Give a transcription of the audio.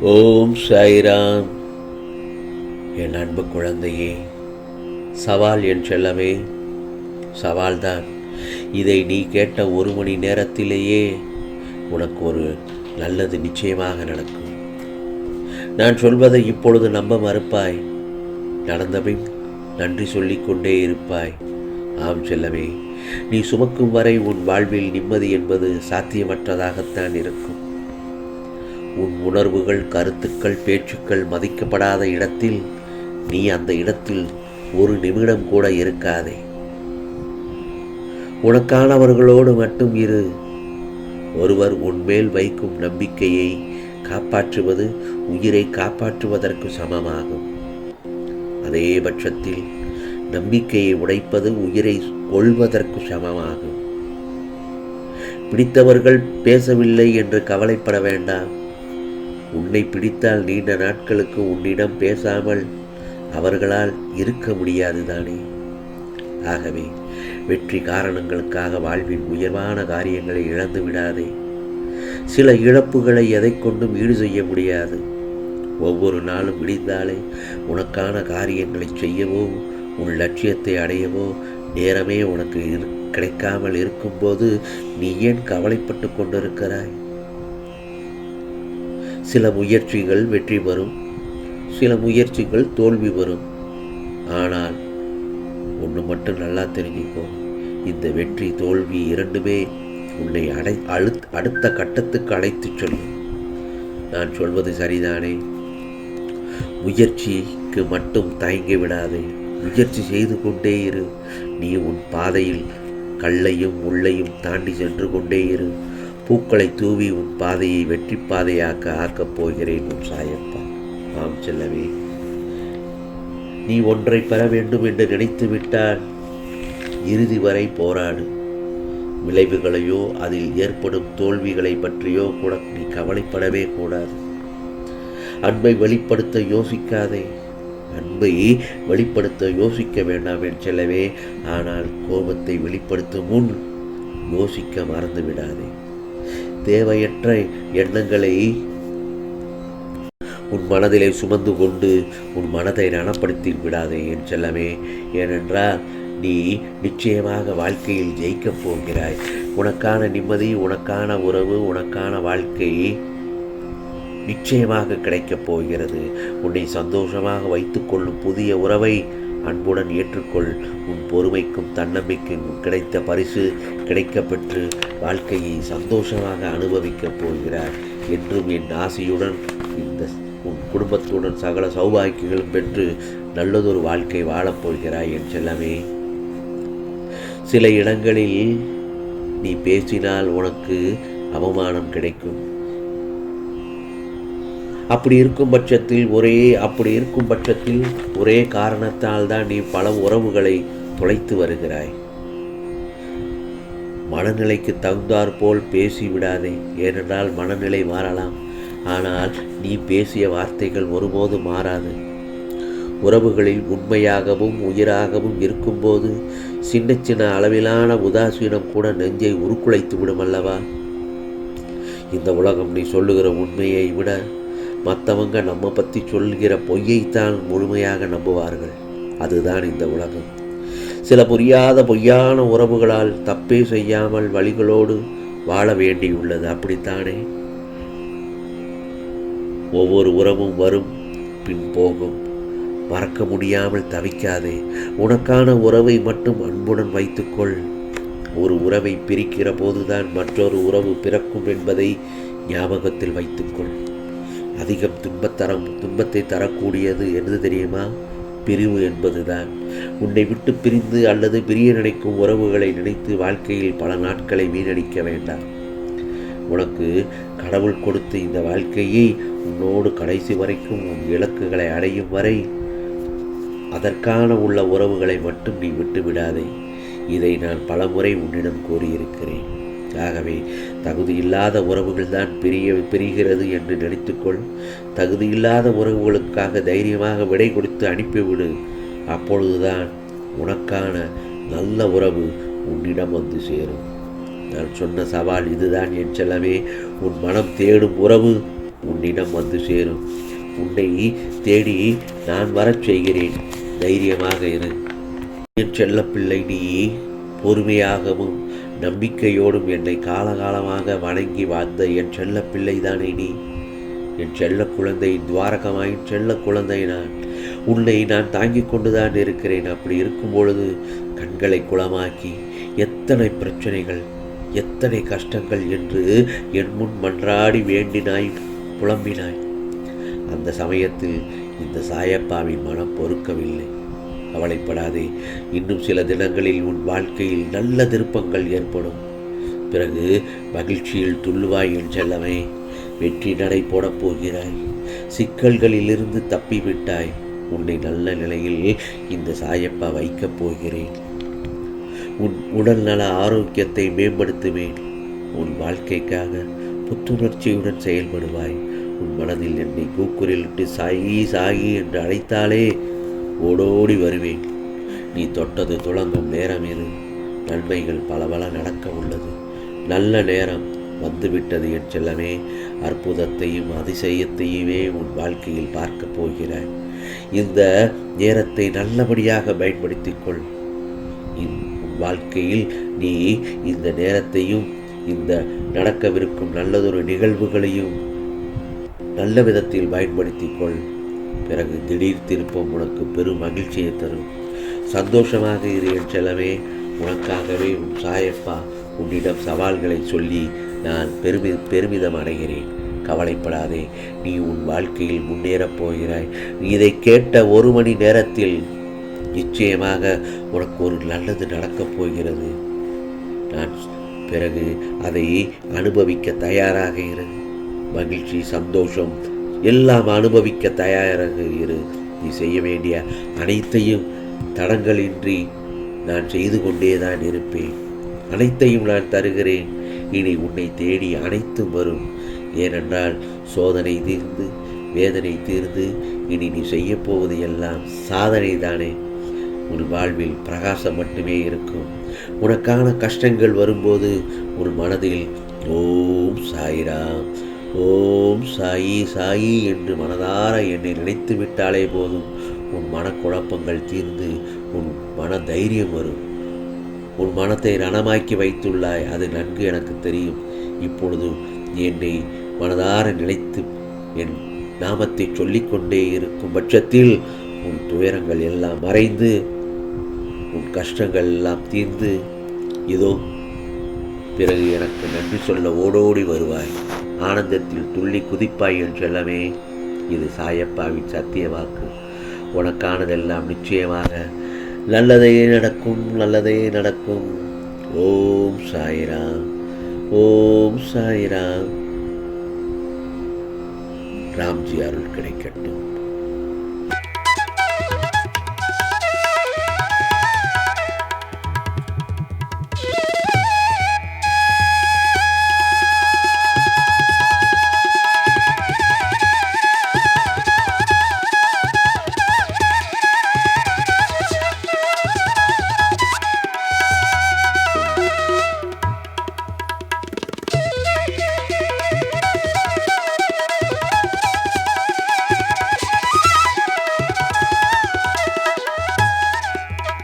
ஓம் சாய்ராம். என் அன்பு குழந்தையே சவால் என் செல்லமே சவால்தான். இதை நீ கேட்ட ஒரு மணி நேரத்திலேயே உனக்கு ஒரு நல்லது நிச்சயமாக நடக்கும். நான் சொல்வதை இப்பொழுது நம்ப மறுப்பாய். நடந்தபின் நன்றி சொல்லிக்கொண்டே இருப்பாய். ஆம் செல்லமே நீ சுமக்கும் வரை உன் வாழ்வில் நிம்மதி என்பது சாத்தியமற்றதாகத்தான் இருக்கும். உன் உணர்வுகள் கருத்துக்கள் பேச்சுக்கள் மதிக்கப்படாத இடத்தில் நீ அந்த இடத்தில் ஒரு நிமிடம் கூட இருக்காதே. உனக்கானவர்களோடு மட்டும் இரு. ஒருவர் உன்மேல் வைக்கும் நம்பிக்கையை காப்பாற்றுவது உயிரை காப்பாற்றுவதற்கு சமமாகும். அதே பட்சத்தில் நம்பிக்கையை உடைப்பது உயிரை கொள்வதற்கு சமமாகும். பிடித்தவர்கள் பேசவில்லை என்று கவலைப்பட வேண்டாம். உன்னை பிடித்தால் நீண்ட நாட்களுக்கு உன்னிடம் பேசாமல் அவர்களால் இருக்க முடியாது தானே? ஆகவே வெற்றி காரணங்களுக்காக வாழ்வின் உயர்வான காரியங்களை இழந்து விடாதே. சில இழப்புகளை எதை கொண்டும் ஈடு செய்ய முடியாது. ஒவ்வொரு நாளும் விடிந்தாலே உனக்கான காரியங்களை செய்யவோ உன் லட்சியத்தை அடையவோ நேரமே உனக்கு இரு கிடைக்காமல் இருக்கும்போது நீ ஏன் கவலைப்பட்டு கொண்டிருக்கிறாய்? சில முயற்சிகள் வெற்றி பெறும் சில முயற்சிகள் தோல்வி வரும் ஆனால் ஒன்று மட்டும் நல்லா தெரிஞ்சுக்கோ. இந்த வெற்றி தோல்வி இரண்டுமே உன்னை அடை அழு அடுத்த கட்டத்துக்கு அழைத்து சொல்லும். நான் சொல்வது சரிதானே? முயற்சிக்கு மட்டும் தயங்கி விடாதே. முயற்சி செய்து கொண்டே இரு. நீ உன் பாதையில் கல்லையும் முள்ளையும் தாண்டி சென்று கொண்டே இரு. பூக்களை தூவி உன் பாதையை வெற்றி பாதையாக்க ஆக்கப் போகிறேன் உன் சாயப்பா. ஆம் செல்லவே நீ ஒன்றை பெற வேண்டும் என்று நினைத்து விட்டால் இறுதி வரை போராடு. விளைவுகளையோ அதில் ஏற்படும் தோல்விகளை பற்றியோ கூட நீ கவலைப்படவே கூடாது. அன்பை வெளிப்படுத்த யோசிக்காதே. அன்பை வெளிப்படுத்த யோசிக்க வேண்டாம் என் செல்லவே ஆனால் கோபத்தை வெளிப்படுத்தும் முன் யோசிக்க மறந்து விடாதே தேவையற்ற எண்ணங்களை உன் மனதிலே சுமந்து கொண்டு உன் மனதை நனப்படுத்தி விடாதே என் செல்லமே. ஏனென்றால் நீ நிச்சயமாக வாழ்க்கையில் ஜெயிக்கப் போகிறாய். உனக்கான நிம்மதி உனக்கான உறவு உனக்கான வாழ்க்கை நிச்சயமாக கிடைக்கப் போகிறது. உன்னை சந்தோஷமாக வைத்துக்கொள்ளும் புதிய உறவை அன்புடன் ஏற்றுக்கொள். உன் பொறுமைக்கும் தன்னம்பிக்கைக்கும் கிடைத்த பரிசு கிடைக்கப்பெற்று வாழ்க்கையை சந்தோஷமாக அனுபவிக்கப் போகிறார் என்றும் என் ஆசையுடன் இந்த உன் குடும்பத்துடன் சகல சௌபாகியங்களும் பெற்று நல்லதொரு வாழ்க்கை வாழப்போகிறாய் என் செல்லமே. சில இடங்களில் நீ பேசினால் உனக்கு அவமானம் கிடைக்கும். அப்படி இருக்கும் பட்சத்தில் ஒரே அப்படி இருக்கும் பட்சத்தில் ஒரே காரணத்தால் தான் நீ பல உறவுகளை தொலைத்து வருகிறாய். மனநிலைக்கு தகுந்தாற்போல் பேசி விடாதே. ஏனென்றால் மனநிலை மாறலாம். ஆனால் நீ பேசிய வார்த்தைகள் ஒருபோதும் மாறாது. உறவுகளில் உண்மையாகவும் உயிராகவும் இருக்கும்போது சின்ன சின்ன அளவிலான உதாசீனம் கூட நெஞ்சை உருக்குலைத்து விடும் அல்லவா? இந்த உலகம் நீ சொல்லுகிற உண்மையை விட மற்றவங்க நம்ம பற்றி சொல்கிற பொய்யைத்தான் முழுமையாக நம்புவார்கள். அதுதான் இந்த உலகம். சில புரியாத பொய்யான உறவுகளால் தப்பே செய்யாமல் வழிகளோடு வாழ வேண்டியுள்ளது. அப்படித்தானே? ஒவ்வொரு உறவும் வரும் பின் போகும். மறக்க முடியாமல் தவிக்காதே. உனக்கான உறவை மட்டும் அன்புடன் வைத்துக்கொள். ஒரு உறவை பிரிக்கிற போதுதான் மற்றொரு உறவு பிறக்கும் என்பதை ஞாபகத்தில் வைத்துக்கொள். அதிகம் துன்பத்தரம் துன்பத்தை தரக்கூடியது என்று தெரியுமா? பிரிவு என்பதுதான். உன்னை விட்டு பிரிந்து அல்லது பிரிய நினைக்கும் உறவுகளை நினைத்து வாழ்க்கையில் பல நாட்களை வீணடிக்க வேண்டாம். உனக்கு கடவுள் கொடுத்த இந்த வாழ்க்கையை உன்னோடு கடைசி வரைக்கும் உன் இலக்குகளை அடையும் வரை அதற்கான உள்ள உறவுகளை மட்டும் நீ விட்டுவிடாதே. இதை நான் பலமுறை உன்னிடம் கூறியிருக்கிறேன். ஆகவே தகுதியில்லாத உறவுகள் தான் பிரிய பிரிகிறது என்று நினைத்துக்கொள். தகுதியில்லாத உறவுகளுக்காக தைரியமாக விடை கொடுத்து அனுப்பிவிடு அப்பொழுதுதான் உனக்கான நல்ல உறவு உன்னிடம் வந்து சேரும். நான் சொன்ன சவால் இதுதான் என் செல்லமே. உன் மனம் தேடும் உறவு உன்னிடம் வந்து சேரும். உன்னை தேடி நான் வரச் செய்கிறேன். தைரியமாக இரு. என் செல்லப்பிள்ளை நீ பொறுமையாகவும் நம்பிக்கையோடும் என்னை காலகாலமாக வணங்கி வாழ்ந்த என் செல்ல பிள்ளைதானே நீ? என் செல்ல குழந்தை துவாரகமாயின் செல்ல குழந்தை நான். உன்னை நான் தாங்கிக் கொண்டுதான் இருக்கிறேன். அப்படி இருக்கும் பொழுது கண்களை குளமாக்கி எத்தனை பிரச்சனைகள் எத்தனை கஷ்டங்கள் என்று என் முன் மன்றாடி வேண்டினாய் புலம்பினாய். அந்த சமயத்தில் இந்த சாயப்பாவின் மனம் பொறுக்கவில்லை. கவலைப்படாதே. இன்னும் சில தினங்களில் உன் வாழ்க்கையில் நல்ல திருப்பங்கள் ஏற்படும். பிறகு மகிழ்ச்சியில் துள்ளுவாய் என் வெற்றி நடை போடப் போகிறாய். சிக்கல்களிலிருந்து தப்பிவிட்டாய். உன்னை நல்ல நிலையில் இந்த சாயப்பா வைக்கப் போகிறேன். உன் உடல் நல ஆரோக்கியத்தை மேம்படுத்துவேன். உன் வாழ்க்கைக்காக புத்துணர்ச்சியுடன் செயல்படுவாய். உன் மனதில் என்னை கூக்குரலிட்டு சாயி சாயி என்று அழைத்தாலே ஓடோடி வருவேன். நீ தொட்டது துளங்கும் நேரம் இது நன்மைகள் பல நடக்க உள்ளது. நல்ல நேரம் வந்துவிட்டது என் செல்லமே. அற்புதத்தையும் அதிசயத்தையுமே உன் வாழ்க்கையில் பார்க்கப் போகிறாய் இந்த நேரத்தை நல்லபடியாக பயன்படுத்திக் கொள். உன் வாழ்க்கையில் நீ இந்த நேரத்தையும் இந்த நடக்கவிருக்கும் நல்லதொரு நிகழ்வுகளையும் நல்ல விதத்தில் பயன்படுத்திக் கொள். பிறகு திடீர் திருப்பம் உனக்கு பெரும் மகிழ்ச்சியை தரும். சந்தோஷமாக இரு என் செலவே உனக்காகவே உன் சாயப்பா உன்னிடம் சவால்களை சொல்லி நான் பெருமி பெருமிதம் அடைகிறேன். கவலைப்படாதே நீ உன் வாழ்க்கையில் முன்னேறப் போகிறாய். நீ இதை கேட்ட ஒரு மணி நேரத்தில் நிச்சயமாக உனக்கு ஒரு நல்லது நடக்கப் போகிறது. நான் பிறகு அதை அனுபவிக்க தயாராக இரு. மகிழ்ச்சி சந்தோஷம் எல்லாம் அனுபவிக்க தயாராக இரு. நீ செய்ய வேண்டிய அனைத்தையும் தடங்களின்றி நான் செய்து கொண்டே தான் இருப்பேன். அனைத்தையும் நான் தருகிறேன். இனி உன்னை தேடி அனைத்தும் வரும். ஏனென்றால் சோதனை தீர்ந்து வேதனை தீர்ந்து இனி நீ செய்யப்போவது எல்லாம் சாதனை தானே. உன் வாழ்வில் பிரகாசம் மட்டுமே இருக்கும். உனக்கான கஷ்டங்கள் வரும்போது உன் மனதில் ஓம் சாயிராம். ஓம் சாயி சாயி என்று மனதார என்னை நினைத்து விட்டாலே போதும். உன் மனக்குழப்பங்கள் தீர்ந்து உன் மன தைரியம் வரும். உன் மனத்தை ரணமாக்கி வைத்துள்ளாய் அது நன்கு எனக்கு தெரியும். இப்பொழுது என்னை மனதார நினைத்து என் நாமத்தை சொல்லிக்கொண்டே இருக்கும் பட்சத்தில் உன் துயரங்கள் எல்லாம் மறைந்து உன் கஷ்டங்கள் எல்லாம் தீர்ந்து இதோ பிறகு எனக்கு நன்றி சொல்ல ஓடோடி வருவாய். ஆனந்தத்தில் துள்ளி குதிப்பாய் என் இது சாயப்பாவின் சத்திய வாக்கு. உனக்கானதெல்லாம் நிச்சயமாக நல்லதே நடக்கும் நல்லதே நடக்கும். ஓம் சாயிராம் ஓம் சாயிராம். ராம்ஜி அருள் கிடைக்கும்